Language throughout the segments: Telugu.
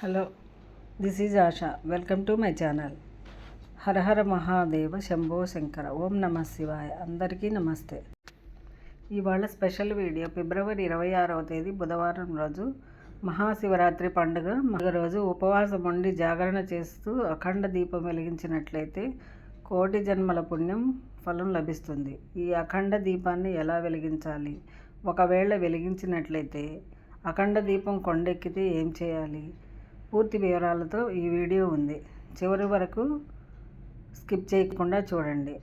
Hello this is Asha. Welcome to my channel. హరహర మహాదేవ శంభో శంకర. ఓం నమ శివాయ. అందరికీ నమస్తే. ఇవాళ స్పెషల్ వీడియో ఫిబ్రవరి ఇరవై ఆరవ తేదీ బుధవారం రోజు మహాశివరాత్రి పండుగ. మగ రోజు ఉపవాసం ఉండి జాగరణ చేస్తూ అఖండ దీపం వెలిగించినట్లయితే కోటి జన్మల పుణ్యం ఫలం లభిస్తుంది. ఈ అఖండ దీపాన్ని ఎలా వెలిగించాలి? ఒకవేళ వెలిగించినట్లయితే అఖండ దీపం కొండెక్కితే ఏం చేయాలి? పూర్తి వివరాలతో ఈ వీడియో ఉంది. చివరి వరకు స్కిప్ చేయకుండా చూడండి.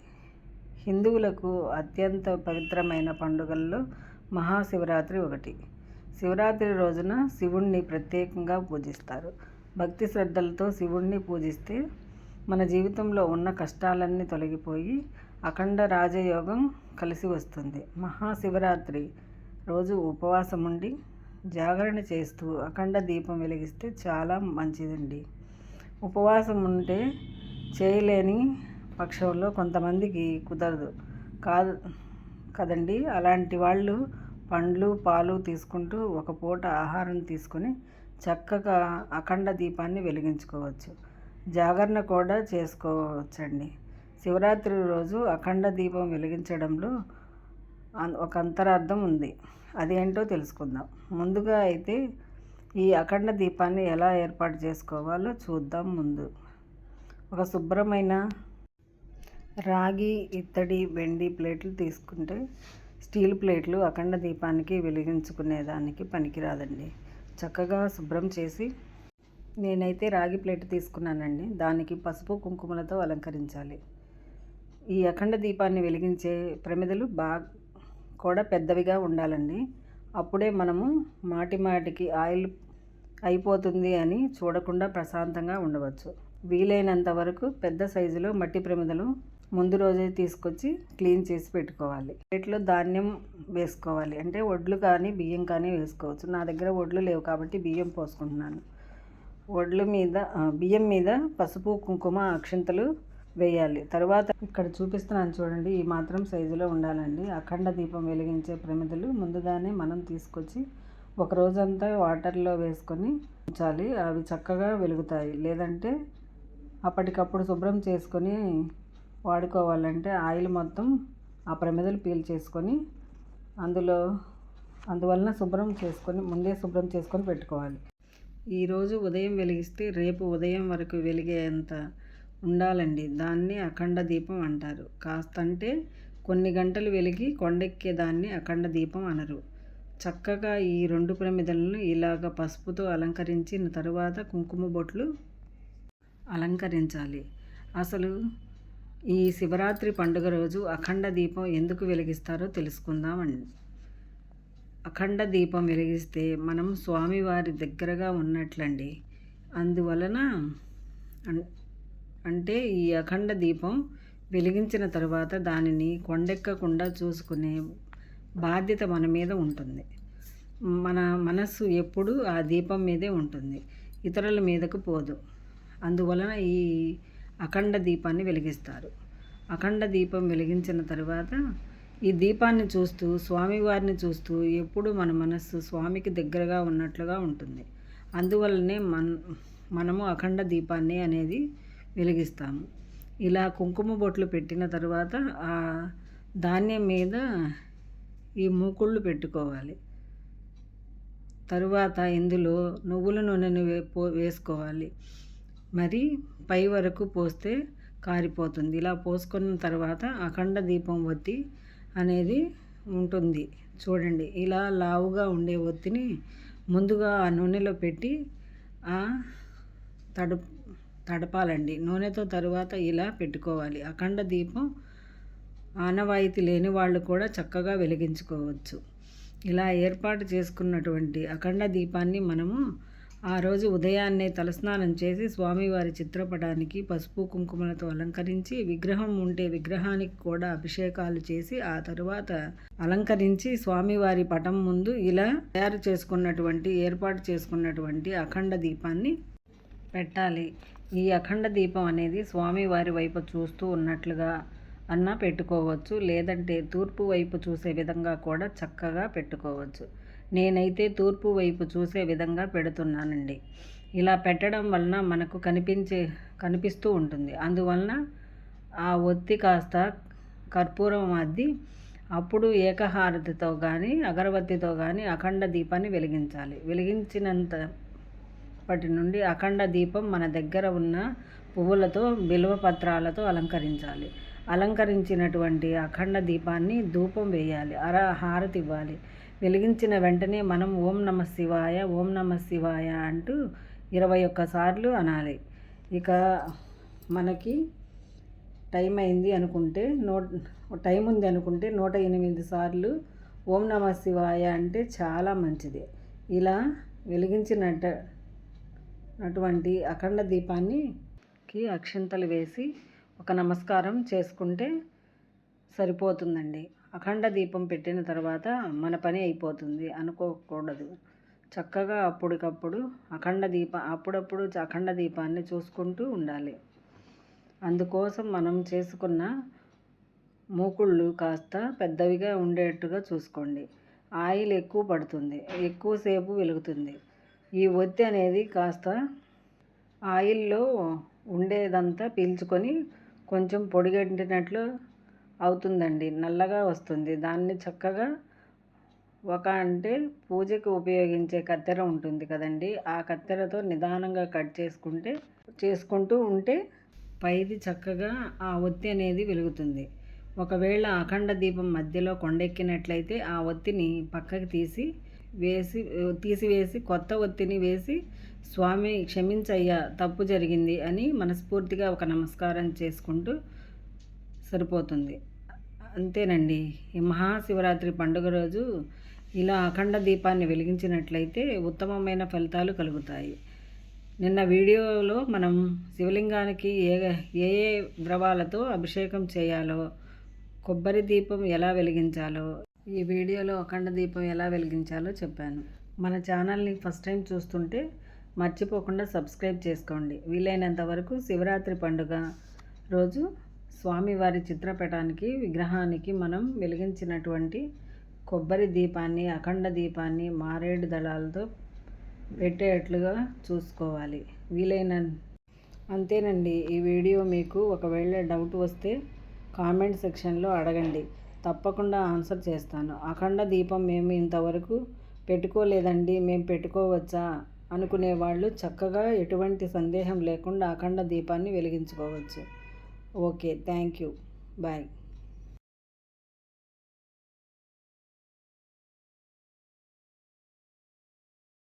హిందువులకు అత్యంత పవిత్రమైన పండుగల్లో మహాశివరాత్రి ఒకటి. శివరాత్రి రోజున శివుణ్ణి ప్రత్యేకంగా పూజిస్తారు. భక్తి శ్రద్ధలతో శివుణ్ణి పూజిస్తే మన జీవితంలో ఉన్న కష్టాలన్నీ తొలగిపోయి అఖండ రాజయోగం కలిసి వస్తుంది. మహాశివరాత్రి రోజు ఉపవాసం ఉండి జాగరణ చేస్తూ అఖండ దీపం వెలిగిస్తే చాలా మంచిదండి. ఉపవాసం ఉంటే చేయలేని పక్షంలో కొంతమందికి కుదరదు. కాదు కదండి అలాంటి వాళ్ళు పండ్లు పాలు తీసుకుంటూ ఒక పూట ఆహారం తీసుకొని చక్కగా అఖండ దీపాన్ని వెలిగించుకోవచ్చు. జాగరణ కూడా చేసుకోవచ్చండి. శివరాత్రి రోజు అఖండ దీపం వెలిగించడంలో ఒక అంతరార్థం ఉంది. అదేంటో తెలుసుకుందాం. ముందుగా అయితే ఈ అఖండ దీపాన్ని ఎలా ఏర్పాటు చేసుకోవాలో చూద్దాం ముందు. ఒక శుభ్రమైన రాగి ఇత్తడి వెండి ప్లేట్లు తీసుకుంటే స్టీల్ ప్లేట్లు అఖండ దీపానికి వెలిగించుకునేదానికి పనికిరాదండి. చక్కగా శుభ్రం చేసి నేనైతే రాగి ప్లేట్ తీసుకున్నానండి. దానికి పసుపు కుంకుమలతో అలంకరించాలి. ఈ అఖండ దీపాన్ని వెలిగించే ప్రమిదలు బాగా కూడా పెద్దవిగా ఉండాలండి. అప్పుడే మనము మాటి మాటికి ఆయిల్ అయిపోతుంది అని చూడకుండా ప్రశాంతంగా ఉండవచ్చు. వీలైనంత వరకు పెద్ద సైజులో మట్టి ప్రమిదలు ముందు రోజే తీసుకొచ్చి క్లీన్ చేసి పెట్టుకోవాలి. ప్లేట్లో ధాన్యం వేసుకోవాలి. అంటే వడ్లు కానీ బియ్యం కానీ వేసుకోవచ్చు. నా దగ్గర వడ్లు లేవు కాబట్టి బియ్యం పోసుకుంటున్నాను. వడ్లు మీద బియ్యం మీద పసుపు కుంకుమ అక్షింతలు వేయాలి. తర్వాత ఇక్కడ చూపిస్తున్నాను చూడండి ఈ మాత్రం సైజులో ఉండాలండి. అఖండ దీపం వెలిగించే ప్రమిదలు ముందుగానే మనం తీసుకొచ్చి ఒక రోజంతా వాటర్లో వేసుకొని ఉంచాలి. అవి చక్కగా వెలుగుతాయి. లేదంటే అప్పటికప్పుడు శుభ్రం చేసుకొని వాడుకోవాలంటే ఆయిల్ మొత్తం ఆ ప్రమిదలు పీల్ చేసుకొని అందులో అందువలన శుభ్రం చేసుకొని ముందే శుభ్రం చేసుకొని పెట్టుకోవాలి. ఈరోజు ఉదయం వెలిగిస్తే రేపు ఉదయం వరకు వెలిగేంత ఉండాలండి. దాన్ని అఖండ దీపం అంటారు. కాస్త అంటే కొన్ని గంటలు వెలిగి కొండెక్కే దాన్ని అఖండ దీపం అనరు. చక్కగా ఈ రెండు ప్రమిదలను ఇలాగ పసుపుతో అలంకరించిన తరువాత కుంకుమ బొట్లు అలంకరించాలి. అసలు ఈ శివరాత్రి పండుగ రోజు అఖండ దీపం ఎందుకు వెలిగిస్తారో తెలుసుకుందామండి. అఖండ దీపం వెలిగిస్తే మనం స్వామివారి దగ్గరగా ఉన్నట్లండి. అందువలన అంటే ఈ అఖండ దీపం వెలిగించిన తర్వాత దానిని కొండెక్కకుండా చూసుకునే బాధ్యత మన మీద ఉంటుంది. మన మనస్సు ఎప్పుడు ఆ దీపం మీదే ఉంటుంది. ఇతరుల మీదకు పోదు. అందువలన ఈ అఖండ దీపాన్ని వెలిగిస్తారు. అఖండ దీపం వెలిగించిన తర్వాత ఈ దీపాన్ని చూస్తూ స్వామివారిని చూస్తూ ఎప్పుడు మన మనస్సు స్వామికి దగ్గరగా ఉన్నట్లుగా ఉంటుంది. అందువలనే మన మనము అఖండ దీపాన్ని అనేది వెలిగిస్తాము. ఇలా కుంకుమ బొట్లు పెట్టిన తర్వాత ఆ ధాన్యం మీద ఈ మూకుళ్ళు పెట్టుకోవాలి. తరువాత ఇందులో నువ్వుల నూనెను వే పో వేసుకోవాలి. మరి పై వరకు పోస్తే కారిపోతుంది. ఇలా పోసుకున్న తర్వాత అఖండ దీపం ఒత్తి అనేది ఉంటుంది. చూడండి ఇలా లావుగా ఉండే ఒత్తిని ముందుగా ఆ నూనెలో పెట్టి ఆ తడుపు తడపాలండి. నూనెతో తరువాత ఇలా పెట్టుకోవాలి. అఖండ దీపం ఆనవాయితీ లేని వాళ్ళు కూడా చక్కగా వెలిగించుకోవచ్చు. ఇలా ఏర్పాటు చేసుకున్నటువంటి అఖండ దీపాన్ని మనము ఆ రోజు ఉదయాన్నే తలస్నానం చేసి స్వామివారి చిత్రపటానికి పసుపు కుంకుమలతో అలంకరించి విగ్రహం ఉంటే విగ్రహానికి కూడా అభిషేకాలు చేసి ఆ తరువాత అలంకరించి స్వామివారి పటం ముందు ఇలా తయారు చేసుకున్నటువంటి ఏర్పాటు చేసుకున్నటువంటి అఖండ దీపాన్ని పెట్టాలి. ఈ అఖండ దీపం అనేది స్వామివారి వైపు చూస్తూ ఉన్నట్లుగా అన్న పెట్టుకోవచ్చు. లేదంటే తూర్పు వైపు చూసే విధంగా కూడా చక్కగా పెట్టుకోవచ్చు. నేనైతే తూర్పు వైపు చూసే విధంగా పెడుతున్నానండి. ఇలా పెట్టడం వలన మనకు కనిపించే కనిపిస్తూ ఉంటుంది. అందువలన ఆ ఒత్తి కాస్త కర్పూరం అద్ది అప్పుడు ఏకహారతితో కానీ అగరబత్తితో కానీ అఖండ దీపాన్ని వెలిగించాలి. వెలిగించినంత అప్పటి నుండి అఖండ దీపం మన దగ్గర ఉన్న పువ్వులతో బిల్వ పత్రాలతో అలంకరించాలి. అలంకరించినటువంటి అఖండ దీపాన్ని ధూపం వేయాలి. అర హారతి ఇవ్వాలి. వెలిగించిన వెంటనే మనం ఓం నమ శివాయ ఓం నమ శివాయ అంటూ ఇరవై ఒక్కసార్లు అనాలి. ఇక మనకి టైం అయింది అనుకుంటే నో టైం ఉంది అనుకుంటే నూట ఎనిమిది సార్లు ఓం నమ శివాయ అంటే చాలా మంచిది. ఇలా వెలిగించినట్టు అటువంటి అఖండ దీపానికి అక్షింతలు వేసి ఒక నమస్కారం చేసుకుంటే సరిపోతుందండి. అఖండ దీపం పెట్టిన తర్వాత మన పని అయిపోతుంది అనుకోకూడదు. చక్కగా అప్పటికప్పుడు అఖండ దీప అప్పుడప్పుడు అఖండ దీపాన్ని చూసుకుంటూ ఉండాలి. అందుకోసం మనం చేసుకున్న మూకుళ్ళు కాస్త పెద్దవిగా ఉండేట్టుగా చూసుకోండి. ఆయిల్ ఎక్కువ పడుతుంది. ఎక్కువసేపు వెలుగుతుంది. ఈ ఒత్తి అనేది కాస్త ఆయిల్లో ఉండేదంతా పీల్చుకొని కొంచెం పొడిగట్టినట్లు అవుతుందండి. నల్లగా వస్తుంది. దాన్ని చక్కగా ఒక అంటే పూజకు ఉపయోగించే కత్తెర ఉంటుంది కదండి. ఆ కత్తెరతో నిదానంగా కట్ చేసుకుంటే చేసుకుంటూ ఉంటే పైది చక్కగా ఆ ఒత్తి అనేది వెలుగుతుంది. ఒకవేళ అఖండ దీపం మధ్యలో కొండెక్కినట్లయితే ఆ ఒత్తిని పక్కకి తీసి వేసి తీసివేసి కొత్త ఒత్తిని వేసి స్వామి క్షమించయ్యా తప్పు జరిగింది అని మనస్ఫూర్తిగా ఒక నమస్కారం చేసుకుంటూ సరిపోతుంది. అంతేనండి. ఈ మహాశివరాత్రి పండుగ రోజు ఇలా అఖండ దీపాన్ని వెలిగించినట్లయితే ఉత్తమమైన ఫలితాలు కలుగుతాయి. నిన్న వీడియోలో మనం శివలింగానికి ఏ ఏ ఏ ద్రవాలతో అభిషేకం చేయాలో కొబ్బరి దీపం ఎలా వెలిగించాలో ఈ వీడియోలో అఖండ దీపం ఎలా వెలిగించాలో చెప్పాను. మన ఛానల్ని ఫస్ట్ టైం చూస్తుంటే మర్చిపోకుండా సబ్స్క్రైబ్ చేసుకోండి. వీలైనంత వరకు శివరాత్రి పండుగ రోజు స్వామివారి చిత్రపటానికి విగ్రహానికి మనం వెలిగించినటువంటి కొబ్బరి దీపాన్ని అఖండ దీపాన్ని మారేడు దళాలతో పెట్టేటట్లుగా చూసుకోవాలి. వీలైన అంతేనండి. ఈ వీడియో మీకు ఒకవేళ డౌట్ వస్తే కామెంట్ సెక్షన్లో అడగండి. తప్పకుండా ఆన్సర్ చేస్తాను. అఖండ దీపం మేము ఇంతవరకు పెట్టుకోలేదండి. మేము పెట్టుకోవచ్చా? అనుకునే వాళ్ళు చక్కగా ఎటువంటి సందేహం లేకుండా అఖండ దీపాన్ని వెలిగించుకోవచ్చు. Okay thank you bye.